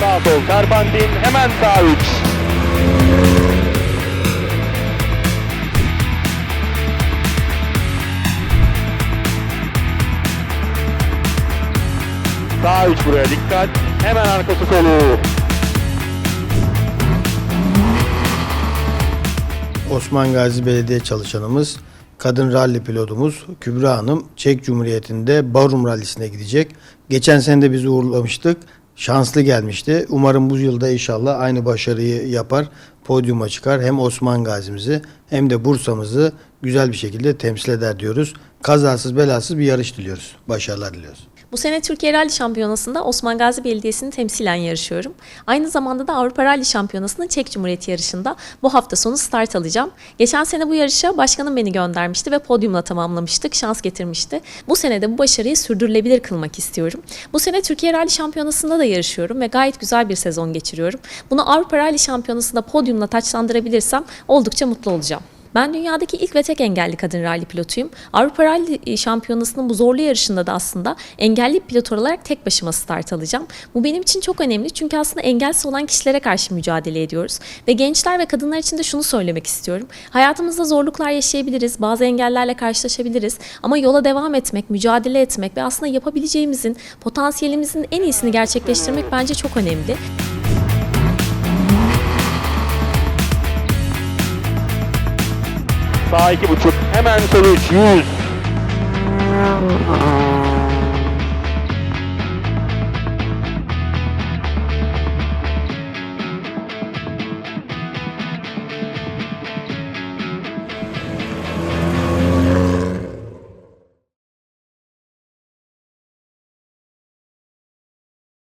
rahat ol. Serpantin hemen sağ 3. Sağ 3 buraya dikkat. Hemen arkası solu. Osman Gazi Belediye çalışanımız, kadın ralli pilotumuz Kübra Hanım Çek Cumhuriyeti'nde Barum Rallisi'ne gidecek. Geçen sene de bizi uğurlamıştık. Şanslı gelmişti. Umarım bu yılda inşallah aynı başarıyı yapar. Podyuma çıkar. Hem Osman Gazi'mizi hem de Bursa'mızı güzel bir şekilde temsil eder diyoruz. Kazasız belasız bir yarış diliyoruz. Başarılar diliyoruz. Bu sene Türkiye Rally Şampiyonası'nda Osman Gazi Belediyesi'ni temsilen yarışıyorum. Aynı zamanda da Avrupa Rally Şampiyonası'nın Çek Cumhuriyeti yarışında bu hafta sonu start alacağım. Geçen sene bu yarışa başkanım beni göndermişti ve podyumla tamamlamıştık, şans getirmişti. Bu sene de bu başarıyı sürdürülebilir kılmak istiyorum. Bu sene Türkiye Rally Şampiyonası'nda da yarışıyorum ve gayet güzel bir sezon geçiriyorum. Bunu Avrupa Rally Şampiyonası'nda podyumla taçlandırabilirsem oldukça mutlu olacağım. Ben dünyadaki ilk ve tek engelli kadın rally pilotuyum. Avrupa Rally Şampiyonası'nın bu zorlu yarışında da aslında engelli pilot olarak tek başıma start alacağım. Bu benim için çok önemli çünkü aslında engelsiz olan kişilere karşı mücadele ediyoruz. Ve gençler ve kadınlar için de şunu söylemek istiyorum. Hayatımızda zorluklar yaşayabiliriz, bazı engellerle karşılaşabiliriz ama yola devam etmek, mücadele etmek ve aslında yapabileceğimizin, potansiyelimizin en iyisini gerçekleştirmek bence çok önemli. Sağ 2.5. Hemen sol 3. 100.